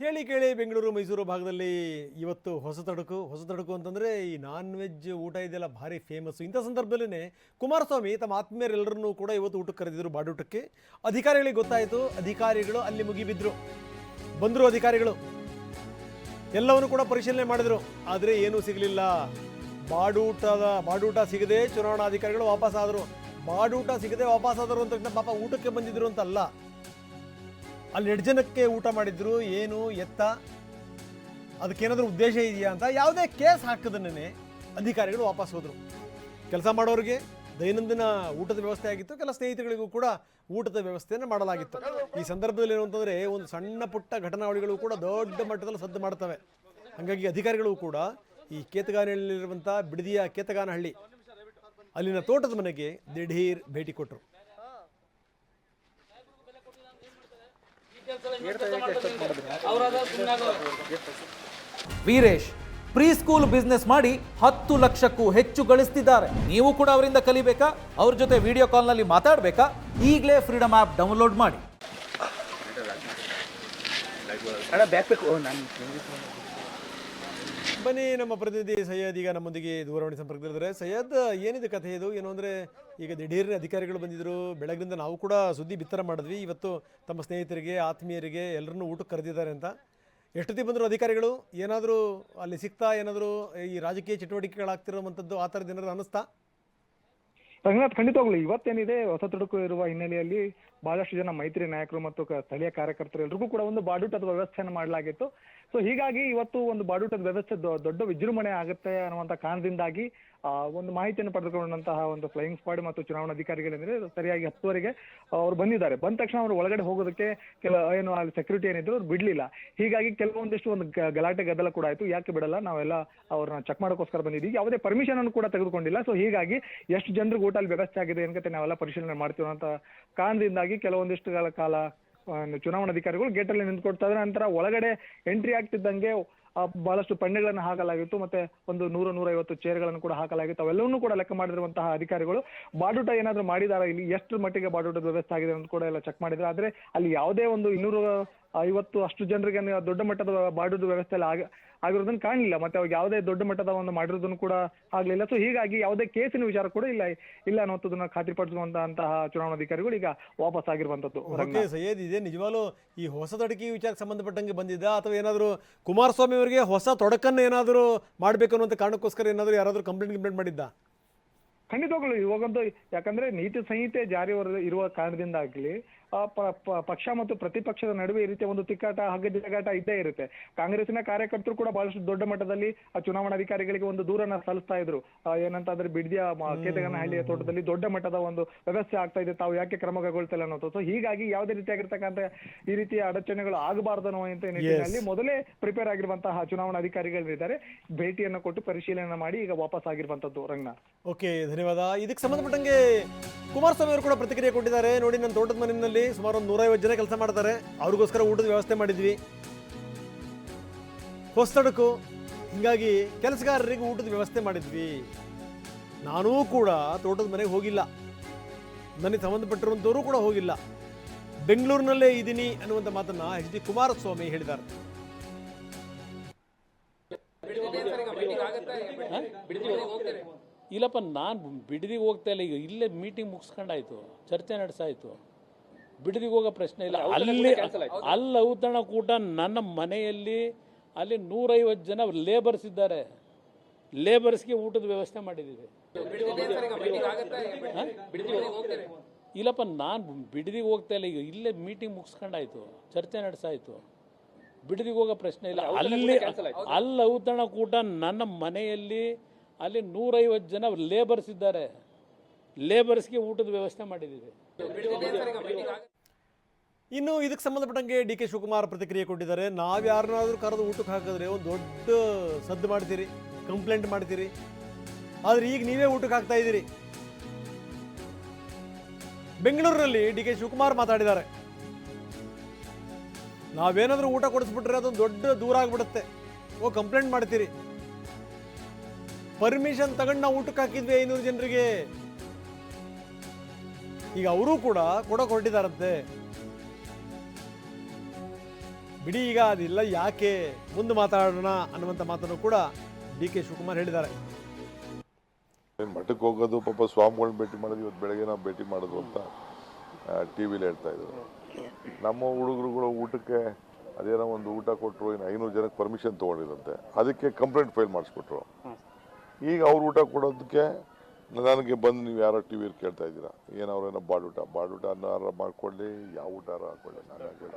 ಹೇಳಿ ಕೇಳಿ ಬೆಂಗಳೂರು, ಮೈಸೂರು ಭಾಗದಲ್ಲಿ ಇವತ್ತು ಹೊಸ ತಡಕು ಹೊಸ ತಡಕು ಅಂತಂದರೆ ಈ ನಾನ್ ವೆಜ್ ಊಟ ಇದೆಲ್ಲ ಭಾರಿ ಫೇಮಸ್ಸು ಇಂಥ ಸಂದರ್ಭದಲ್ಲೇ ಕುಮಾರಸ್ವಾಮಿ ತಮ್ಮ ಆತ್ಮೀಯರೆಲ್ಲರನ್ನೂ ಕೂಡ ಇವತ್ತು ಊಟಕ್ಕೆ ಕರೆದಿದ್ರು ಬಾಡೂಟಕ್ಕೆ. ಅಧಿಕಾರಿಗಳಿಗೆ ಗೊತ್ತಾಯಿತು, ಅಧಿಕಾರಿಗಳು ಅಲ್ಲಿ ಮುಗಿಬಿದ್ರು. ಬಂದರು ಅಧಿಕಾರಿಗಳು. ಎಲ್ಲವನ್ನು ಕೂಡ ಪರಿಶೀಲನೆ ಮಾಡಿದರು. ಆದರೆ ಏನೂ ಸಿಗಲಿಲ್ಲ. ಬಾಡೂಟದ, ಬಾಡೂಟ ಸಿಗದೆ ಚುನಾವಣಾಧಿಕಾರಿಗಳು ವಾಪಸ್ ಆದರು ಬಾಡೂಟ ಸಿಗದೆ ವಾಪಸ್ ಆದರು ಅಂತ ಪಾಪ ಊಟಕ್ಕೆ ಬಂದಿದ್ರು ಅಂತಲ್ಲ. ಅಲ್ಲಿ ಎರಡು ಜನಕ್ಕೆ ಊಟ ಮಾಡಿದ್ರು, ಏನು, ಎತ್ತ, ಅದಕ್ಕೇನಾದ್ರೂ ಉದ್ದೇಶ ಇದೆಯಾ ಅಂತ ಯಾವುದೇ ಕೇಸ್ ಹಾಕದನ್ನೇ ಅಧಿಕಾರಿಗಳು ವಾಪಸ್ ಹೋದರು. ಕೆಲಸ ಮಾಡೋರಿಗೆ ದೈನಂದಿನ ಊಟದ ವ್ಯವಸ್ಥೆ ಆಗಿತ್ತು, ಕೆಲ ಸ್ನೇಹಿತರಿಗೂ ಕೂಡ ಊಟದ ವ್ಯವಸ್ಥೆಯನ್ನು ಮಾಡಲಾಗಿತ್ತು. ಈ ಸಂದರ್ಭದಲ್ಲಿ ಏನು ಅಂತಂದರೆ, ಒಂದು ಸಣ್ಣ ಪುಟ್ಟ ಘಟನಾವಳಿಗಳು ಕೂಡ ದೊಡ್ಡ ಮಟ್ಟದಲ್ಲಿ ಸದ್ದು ಮಾಡ್ತವೆ. ಹಾಗಾಗಿ ಅಧಿಕಾರಿಗಳು ಕೂಡ ಈ ಕೇತಗಾನಹಳ್ಳಿಯಲ್ಲಿರುವಂಥ ಬಿಡದಿಯ ಕೇತಗಾನಹಳ್ಳಿ, ಅಲ್ಲಿನ ತೋಟದ ಮನೆಗೆ ದಿಢೀರ್ ಭೇಟಿ ಕೊಟ್ಟರು ವೀರೇಶ್ ಪ್ರೀ ಸ್ಕೂಲ್ ಬಿಸ್ನೆಸ್ ಮಾಡಿ ಹತ್ತು ಲಕ್ಷಕ್ಕೂ ಹೆಚ್ಚು ಗಳಿಸ್ತಿದ್ದಾರೆ. ನೀವು ಕೂಡ ಅವರಿಂದ ಕಲಿಬೇಕಾ? ಅವ್ರ ಜೊತೆ ವಿಡಿಯೋ ಕಾಲ್ನಲ್ಲಿ ಮಾತಾಡಬೇಕಾ? ಈಗಲೇ ಫ್ರೀಡಮ್ ಆ್ಯಪ್ ಡೌನ್ಲೋಡ್ ಮಾಡಿ ಅಣ್ಣ ಬ್ಯಾಕ್ ಬೇಕು ನಾನು ಬನ್ನಿ, ನಮ್ಮ ಪ್ರತಿನಿಧಿ ಸೈಯದ್, ಈಗ ನಮ್ಮೊಂದಿಗೆ ದೂರವಾಣಿ ಸಂಪರ್ಕದಲ್ಲಿದ್ದಾರೆ ಸೈಯದ್, ಏನಿದೆ ಕಥೆ ಇದು? ಏನು ಅಂದರೆ, ಈಗ ದಿಢೀರ್ನ ಅಧಿಕಾರಿಗಳು ಬಂದಿದ್ದರು ಬೆಳಗ್ಗಿಂದ ನಾವು ಕೂಡ ಸುದ್ದಿ ಬಿತ್ತರ ಮಾಡಿದ್ವಿ. ಇವತ್ತು ತಮ್ಮ ಸ್ನೇಹಿತರಿಗೆ, ಆತ್ಮೀಯರಿಗೆ ಎಲ್ಲರನ್ನೂ ಊಟಕ್ಕೆ ಕರೆದಿದ್ದಾರೆ ಅಂತ. ಎಷ್ಟೊತ್ತಿಗೆ ಬಂದರು ಅಧಿಕಾರಿಗಳು? ಏನಾದರೂ ಅಲ್ಲಿ ಸಿಗ್ತಾ, ಏನಾದರೂ ಈ ರಾಜಕೀಯ ಚಟುವಟಿಕೆಗಳಾಗ್ತಿರುವಂಥದ್ದು ಆ ಥರದ್ದು ಏನಾದರೂ ಅನ್ನಿಸ್ತಾ? ರಂಗನಾಥ್ ಖಂಡಿತವಾಗ್ಲು ಇವತ್ತೇನಿದೆ ಹೊಸ ತುಡುಕು ಇರುವ ಹಿನ್ನೆಲೆಯಲ್ಲಿ ಬಹಳಷ್ಟು ಜನ ಮೈತ್ರಿ ನಾಯಕರು ಮತ್ತು ಸ್ಥಳೀಯ ಕಾರ್ಯಕರ್ತರು ಎಲ್ರಿಗೂ ಕೂಡ ಒಂದು ಬಾಡೂಟದ ವ್ಯವಸ್ಥೆಯನ್ನು ಮಾಡಲಾಗಿತ್ತು. ಸೊ ಹೀಗಾಗಿ ಇವತ್ತು ಒಂದು ಬಾಡೂಟದ ವ್ಯವಸ್ಥೆ ದೊಡ್ಡ ವಿಜೃಂಭಣೆ ಆಗುತ್ತೆ ಅನ್ನುವಂತ ಕಾರಣದಿಂದಾಗಿ ಒಂದು ಮಾಹಿತಿಯನ್ನು ಪಡೆದುಕೊಂಡಂತಹ ಒಂದು ಫ್ಲೈಯಿಂಗ್ ಸ್ಕ್ವಾಡ್ ಮತ್ತು ಚುನಾವಣಾಧಿಕಾರಿಗಳೇನಿದೆ ಸರಿಯಾಗಿ ಹತ್ತುವರೆಗೆ ಅವ್ರು ಬಂದಿದ್ದಾರೆ. ಬಂದ ತಕ್ಷಣ ಅವರು ಒಳಗಡೆ ಹೋಗೋದಕ್ಕೆ ಕೆಲ, ಏನು, ಅಲ್ಲಿ ಸೆಕ್ಯೂರಿಟಿ ಏನಿದ್ರು ಅವ್ರು ಬಿಡ್ಲಿಲ್ಲ. ಹೀಗಾಗಿ ಕೆಲವೊಂದಿಷ್ಟು ಒಂದು ಗಲಾಟೆ, ಗದ್ದಲ ಕೂಡ ಆಯ್ತು. ಯಾಕೆ ಬಿಡಲ್ಲ? ನಾವೆಲ್ಲ ಅವ್ರನ್ನ ಚೆಕ್ ಮಾಡೋಕ್ಕೋಸ್ಕರ ಬಂದಿದ್ದೀವಿ. ಯಾವುದೇ ಪರ್ಮಿಷನ್ ಅನ್ನು ಕೂಡ ತೆಗೆದುಕೊಂಡಿಲ್ಲ. ಸೊ ಹೀಗಾಗಿ ಎಷ್ಟು ಜನರಿಗೆ ಊಟ ಅಲ್ಲಿ ವ್ಯವಸ್ಥೆ ಆಗಿದೆ ಅಂತ ನಾವೆಲ್ಲ ಪರಿಶೀಲನೆ ಮಾಡ್ತೀವಿ ಅಂತ ಕಾರಣದಿಂದಾಗಿ ಕೆಲವೊಂದಿಷ್ಟು ಗಳ ಕಾಲ ಚುನಾವಣಾ ಚುನಾವಣಾಧಿಕಾರಿಗಳು ಗೇಟ್ ಅಲ್ಲಿ ನಿಂತ್ಕೊಡ್ತಾ ಇದ್ರೆ ನಂತರ ಒಳಗಡೆ ಎಂಟ್ರಿ ಆಗ್ತಿದ್ದಂಗೆ ಬಹಳಷ್ಟು ಪಂಡೆಗಳನ್ನು ಹಾಕಲಾಗಿತ್ತು. ಮತ್ತೆ ಒಂದು ನೂರ, ನೂರೈವತ್ತು ಚೇರ್ಗಳನ್ನು ಕೂಡ ಹಾಕಲಾಗಿತ್ತು. ಅವೆಲ್ಲವನ್ನೂ ಕೂಡ ಲೆಕ್ಕ ಮಾಡಿರುವಂತಹ ಅಧಿಕಾರಿಗಳು ಬಾಡೂಟ ಏನಾದ್ರು ಮಾಡಿದಾರ? ಇಲ್ಲಿ ಎಷ್ಟು ಮಟ್ಟಿಗೆ ಬಾಡೂಟದ ವ್ಯವಸ್ಥೆ ಆಗಿದೆ ಅಂತ ಕೂಡ ಎಲ್ಲ ಚೆಕ್ ಮಾಡಿದ್ರು ಆದ್ರೆ ಅಲ್ಲಿ ಯಾವುದೇ ಒಂದು ಇನ್ನೂರು ಐವತ್ತು ಅಷ್ಟು ಜನರಿಗೆ ನೀವು ದೊಡ್ಡ ಮಟ್ಟದ ಬಾಡೂಟದ ವ್ಯವಸ್ಥೆ ಎಲ್ಲ ಆಗ ಆಗಿರೋದನ್ನ ಕಾಣಲಿಲ್ಲ. ಮತ್ತೆ ಅವಾಗ ಯಾವುದೇ ದೊಡ್ಡ ಮಟ್ಟದ ಒಂದು ಮಾಡಿರೋದನ್ನು ಕೂಡ ಆಗ್ಲಿಲ್ಲ. ಸೊ ಹೀಗಾಗಿ ಯಾವುದೇ ಕೇಸಿನ ವಿಚಾರ ಕೂಡ ಇಲ್ಲ. ಇಲ್ಲ ಅನ್ನೋದನ್ನ ಖಾತ್ರಿಪಡಿಸುವಂತಹ ಚುನಾವಣಾಧಿಕಾರಿಗಳು ಈಗ ವಾಪಸ್ ಆಗಿರುವಂತದ್ದು ಓಕೆ ಸೈಯದ್ ಇದೆ? ನಿಜವಾಗ್ಲೂ ಈ ಹೊಸ ತೊಡಕಿ ವಿಚಾರಕ್ಕೆ ಸಂಬಂಧಪಟ್ಟಂಗೆ ಬಂದಿದ್ದ? ಅಥವಾ ಏನಾದರೂ ಕುಮಾರಸ್ವಾಮಿ ಅವರಿಗೆ ಹೊಸ ತೊಡಕನ್ನು ಏನಾದರೂ ಮಾಡಬೇಕು ಅನ್ನೋಂಥ ಕಾರಣಕ್ಕೋಸ್ಕರ ಏನಾದರೂ ಯಾರಾದರೂ ಕಂಪ್ಲೇಂಟ್ ಕಂಪ್ಲೇಂಟ್ ಮಾಡಿದ್ದ? ಖಂಡಿತವಾಗ್ಲು ಇವಾಗಂತೂ ಯಾಕಂದ್ರೆ ನೀತಿ ಸಂಹಿತೆ ಜಾರಿ ಇರುವ ಕಾರಣದಿಂದಾಗ್ಲಿ ಪ- ಪ- ಪಕ್ಷ ಮತ್ತು ಪ್ರತಿಪಕ್ಷದ ನಡುವೆ ಈ ರೀತಿಯ ಒಂದು ತಿಕ್ಕಾಟ ಹಗ್ಗ ಜಗಾಟ ಇದ್ದೇ ಇರುತ್ತೆ. ಕಾಂಗ್ರೆಸ್ನ ಕಾರ್ಯಕರ್ತರು ಕೂಡ ಬಹಳಷ್ಟು ದೊಡ್ಡ ಮಟ್ಟದಲ್ಲಿ ಆ ಚುನಾವಣಾಧಿಕಾರಿಗಳಿಗೆ ಒಂದು ದೂರನ್ನ ಸಲ್ಲಿಸ್ತಾ ಇದ್ರು. ಆ, ಏನಂತಂದ್ರೆ ಬಿಡ್ದಿಯ ಕೇತಗನಹಳ್ಳಿಯ ತೋಟದಲ್ಲಿ ದೊಡ್ಡ ಮಟ್ಟದ ಒಂದು ವ್ಯವಸ್ಥೆ ಆಗ್ತಾ ಇದೆ. ತಾವು ಯಾಕೆ ಕ್ರಮ ಕೈಗೊಳ್ತಿಲ್ಲ ಅನ್ನೋದು. ಸೊ ಹೀಗಾಗಿ ಯಾವುದೇ ರೀತಿಯಾಗಿರ್ತಕ್ಕಂಥ ಈ ರೀತಿಯ ಅಡಚಣೆಗಳು ಆಗಬಾರ್ದು ಅನ್ನುವಂತ ನಿಟ್ಟಿನಲ್ಲಿ ಮೊದಲೇ ಪ್ರಿಪೇರ್ ಆಗಿರುವಂತಹ ಚುನಾವಣಾಧಿಕಾರಿಗಳಿದ್ದಾರೆ ಭೇಟಿಯನ್ನು ಕೊಟ್ಟು ಪರಿಶೀಲನೆ ಮಾಡಿ ಈಗ ವಾಪಸ್ ಆಗಿರುವಂತದ್ದು ರಂಗನಾಥ್ ಓಕೆ ಧನ್ಯವಾದ. ಇದಕ್ಕೆ ಸಂಬಂಧಪಟ್ಟಂಗೆ ಕುಮಾರಸ್ವಾಮಿ ಅವರು ಕೂಡ ಪ್ರತಿಕ್ರಿಯೆ ಕೊಟ್ಟಿದ್ದಾರೆ. ನೋಡಿ ನನ್ನ ತೋಟದ ಮನೆಯಲ್ಲಿ ಸುಮಾರು ಒಂದು ನೂರೈವತ್ತು ಜನ ಕೆಲಸ ಮಾಡ್ತಾರೆ. ಅವ್ರಿಗೋಸ್ಕರ ಊಟದ ವ್ಯವಸ್ಥೆ ಮಾಡಿದ್ವಿ. ಹೊಸತಡಕು, ಹಿಂಗಾಗಿ ಕೆಲಸಗಾರರಿಗೆ ಊಟದ ವ್ಯವಸ್ಥೆ ಮಾಡಿದ್ವಿ. ನಾನೂ ಕೂಡ ತೋಟದ ಮನೆಗೆ ಹೋಗಿಲ್ಲ. ನನಗೆ ಸಂಬಂಧಪಟ್ಟಿರುವಂಥವರು ಕೂಡ ಹೋಗಿಲ್ಲ. ಬೆಂಗಳೂರಿನಲ್ಲೇ ಇದ್ದೀನಿ ಅನ್ನುವಂಥ ಮಾತನ್ನ ಎಚ್ ಡಿ ಕುಮಾರಸ್ವಾಮಿ ಹೇಳಿದ್ದಾರೆ. ಇಲ್ಲಪ್ಪ, ನಾನು ಬಿಡದಿಗೆ ಹೋಗ್ತಾ ಇಲ್ಲ. ಈಗ ಇಲ್ಲೇ ಮೀಟಿಂಗ್ ಮುಗಿಸ್ಕೊಂಡಾಯ್ತು. ಚರ್ಚೆ ನಡೆಸಾಯ್ತು. ಬಿಡದಿಗೆ ಹೋಗೋ ಪ್ರಶ್ನೆ ಇಲ್ಲ. ಅಲ್ಲಿ ಅಲ್ಲಿ ಔತಣಕೂಟ ನನ್ನ ಮನೆಯಲ್ಲಿ ಅಲ್ಲಿ ನೂರೈವತ್ತು ಜನ ಲೇಬರ್ಸ್ ಇದ್ದಾರೆ. ಲೇಬರ್ಸ್ಗೆ ಊಟದ ವ್ಯವಸ್ಥೆ ಮಾಡಿದ್ದೀವಿ? ಇಲ್ಲಪ್ಪ ನಾನು ಬಿಡದಿಗೆ ಹೋಗ್ತಾ ಇಲ್ಲ. ಈಗ ಇಲ್ಲೇ ಮೀಟಿಂಗ್ ಮುಗಿಸ್ಕೊಂಡಾಯ್ತು. ಚರ್ಚೆ ನಡೆಸಾಯ್ತು. ಬಿಡದಿಗೆ ಹೋಗೋ ಪ್ರಶ್ನೆ ಇಲ್ಲ. ಅಲ್ಲಿ ಅಲ್ಲಿ ಔತಣಕೂಟ ನನ್ನ ಮನೆಯಲ್ಲಿ ಅಲ್ಲಿ ನೂರೈವತ್ತು ಜನ ಲೇಬರ್ಸ್ ಇದ್ದಾರೆ. ಲೇಬರ್ಸ್ಗೆ ಊಟದ ವ್ಯವಸ್ಥೆ ಮಾಡಿದ್ದೀವಿ. ಇನ್ನು ಇದಕ್ಕೆ ಸಂಬಂಧಪಟ್ಟಂಗೆ ಡಿ ಕೆ ಶಿವಕುಮಾರ್ ಪ್ರತಿಕ್ರಿಯೆ ಕೊಟ್ಟಿದ್ದಾರೆ. ನಾವು ಯಾರನ್ನಾದ್ರೂ ಕರೆದು ಊಟಕ್ಕೆ ಹಾಕಿದ್ರೆ ಒಂದು ದೊಡ್ಡ ಸದ್ದು ಮಾಡ್ತೀರಿ ಕಂಪ್ಲೇಂಟ್ ಮಾಡ್ತೀರಿ. ಆದ್ರೆ ಈಗ ನೀವೇ ಊಟಕ್ಕೆ ಹಾಕ್ತಾ ಇದ್ದೀರಿ. ಬೆಂಗಳೂರಿನಲ್ಲಿ ಡಿ ಕೆ ಶಿವಕುಮಾರ್ ಮಾತಾಡಿದ್ದಾರೆ. ನಾವೇನಾದ್ರೂ ಊಟ ಕೊಡಿಸ್ಬಿಟ್ರೆ ಅದೊಂದು ದೊಡ್ಡ ದೂರ ಆಗ್ಬಿಡುತ್ತೆ. ಓ ಕಂಪ್ಲೇಂಟ್ ಮಾಡ್ತೀರಿ. ಪರ್ಮಿಷನ್ ತಗೊಂಡು ನಾವು ಊಟಕ್ಕೆ ಹಾಕಿದ್ವಿ ಐನೂರು ಜನರಿಗೆ. ಈಗ ಅವರು ಕೂಡ ಕೊಡಕ್ಕೆ ಹೊರಟಿದಾರಂತೆ ಬಿಡಿ ಈಗ ಅದಿಲ್ಲ, ಯಾಕೆ ಮುಂದೆ ಮಾತಾಡೋಣ ಅನ್ನುವಂಥ ಮಾತನ್ನು ಕೂಡ ಡಿ ಕೆ ಶಿವಕುಮಾರ್ ಹೇಳಿದ್ದಾರೆ. ಮಠಕ್ಕೆ ಹೋಗೋದು, ಪಾಪ ಸ್ವಾಮಿಗಳನ್ನ ಭೇಟಿ ಮಾಡೋದು, ಇವತ್ತು ಬೆಳಗ್ಗೆ ನಾವು ಭೇಟಿ ಮಾಡೋದು ಅಂತ ಟಿ ವಿಲಿ ಹೇಳ್ತಾ ಇದ್ರು. ನಮ್ಮ ಹುಡುಗರುಗಳು ಊಟಕ್ಕೆ ಅದೇನೋ ಒಂದು ಊಟ ಕೊಟ್ಟರು ಇನ್ನು ಐನೂರು ಜನಕ್ಕೆ ಪರ್ಮಿಷನ್ ತೊಗೊಂಡಿರಂತೆ ಅದಕ್ಕೆ ಕಂಪ್ಲೇಂಟ್ ಫೈಲ್ ಮಾಡಿಸ್ಕೊಟ್ರು ಈಗ ಅವ್ರು ಊಟ ಕೊಡೋದಕ್ಕೆ ನನಗೆ ಬಂದು ನೀವು ಯಾರೋ ಟಿ ವಿಲಿ ಕೇಳ್ತಾ ಇದ್ದೀರಾ? ಏನೋ ಏನೋ ಬಾಡೂಟ? ಬಾಡೂಟ ಅನ್ನಾರ ಮಾಡ್ಕೊಳ್ಳಿ ಯಾವ ಊಟ ಹಾಕೊಳ್ಳಿ. ನಾನು ಊಟ.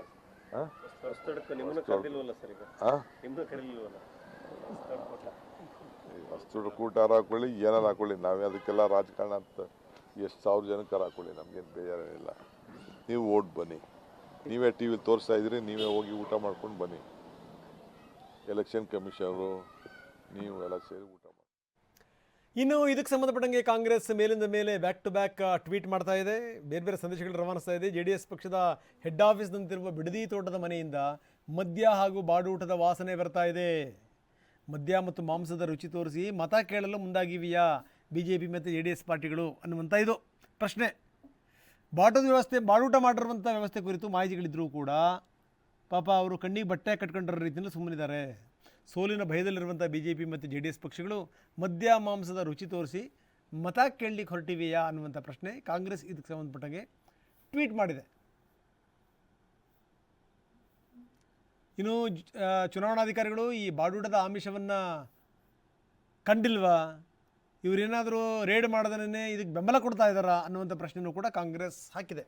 ಹೇಳಿ ಕೂಟಾರ ಹಾಕೊಳ್ಳಿ ಏನಾರು ಹಾಕೊಳ್ಳಿ. ನಾವೇ ಅದಕ್ಕೆಲ್ಲ ರಾಜಕಾರಣ ಅಂತ ಎಷ್ಟು ಸಾವಿರ ಜನಕ್ಕೆ ಹಾಕೊಳ್ಳಿ ನಮ್ಗೇನು ಬೇಜಾರೇನಿಲ್ಲ. ನೀವು ಓಟ್ ಬನ್ನಿ. ನೀವೇ ಟಿ ವಿಲಿ ತೋರಿಸ್ತಾ ಇದ್ರಿ ನೀವೇ ಹೋಗಿ ಊಟ ಮಾಡ್ಕೊಂಡು ಬನ್ನಿ. ಎಲೆಕ್ಷನ್ ಕಮಿಷನರು ನೀವು ಎಲ್ಲ ಸೇರಿ ಊಟ ಇನ್ನು ಇದಕ್ಕೆ ಸಂಬಂಧಪಟ್ಟಂಗೆ ಕಾಂಗ್ರೆಸ್ ಮೇಲಿಂದ ಮೇಲೆ ಬ್ಯಾಕ್ ಟು ಬ್ಯಾಕ್ ಟ್ವೀಟ್ ಮಾಡ್ತಾ ಇದೆ. ಬೇರೆ ಬೇರೆ ಸಂದೇಶಗಳು ರವಾನಿಸ್ತಾ ಇದೆ. ಜೆ ಡಿ ಎಸ್ ಪಕ್ಷದ ಹೆಡ್ ಆಫೀಸ್ನಂತಿರುವ ಬಿಡದಿ ತೋಟದ ಮನೆಯಿಂದ ಮದ್ಯ ಹಾಗೂ ಬಾಡೂಟದ ವಾಸನೆ ಬರ್ತಾ ಇದೆ. ಮದ್ಯ ಮತ್ತು ಮಾಂಸದ ರುಚಿ ತೋರಿಸಿ ಮತ ಕೇಳಲು ಮುಂದಾಗಿವೆಯಾ? ಬಿ ಜೆ ಪಿ ಮತ್ತು ಜೆ ಡಿ ಎಸ್ ಪಾರ್ಟಿಗಳು ಅನ್ನುವಂಥ ಇದು ಪ್ರಶ್ನೆ. ಬಾಟದ ವ್ಯವಸ್ಥೆ ಬಾಡೂಟ ಮಾಡಿರುವಂಥ ವ್ಯವಸ್ಥೆ ಕುರಿತು ಮಾಹಿತಿಗಳಿದ್ದರೂ ಕೂಡ ಪಾಪ ಅವರು ಕಣ್ಣಿಗೆ ಬಟ್ಟೆ ಕಟ್ಕೊಂಡಿರೋ ರೀತಿಯಲ್ಲಿ ಸುಮ್ಮನಿದ್ದಾರೆ. ಸೋಲಿನ ಭಯದಲ್ಲಿರುವಂಥ ಬಿ ಜೆ ಪಿ ಮತ್ತು ಜೆ ಡಿ ಎಸ್ ಪಕ್ಷಗಳು ಮದ್ಯ ಮಾಂಸದ ರುಚಿ ತೋರಿಸಿ ಮತ ಕೇಳಲಿಕ್ಕೆ ಹೊರಟಿವೆಯಾ ಅನ್ನುವಂಥ ಪ್ರಶ್ನೆ ಕಾಂಗ್ರೆಸ್ ಇದಕ್ಕೆ ಸಂಬಂಧಪಟ್ಟಂಗೆ ಟ್ವೀಟ್ ಮಾಡಿದೆ. ಇನ್ನು ಚುನಾವಣಾಧಿಕಾರಿಗಳು ಈ ಬಾಡೂಟದ ಆಮಿಷವನ್ನು ಕಂಡಿಲ್ವಾ? ಇವರೇನಾದರೂ ರೇಡ್ ಮಾಡದೇ ಇದಕ್ಕೆ ಬೆಂಬಲ ಕೊಡ್ತಾ ಇದ್ದಾರಾ ಅನ್ನುವಂಥ ಪ್ರಶ್ನೆಯೂ ಕೂಡ ಕಾಂಗ್ರೆಸ್ ಹಾಕಿದೆ.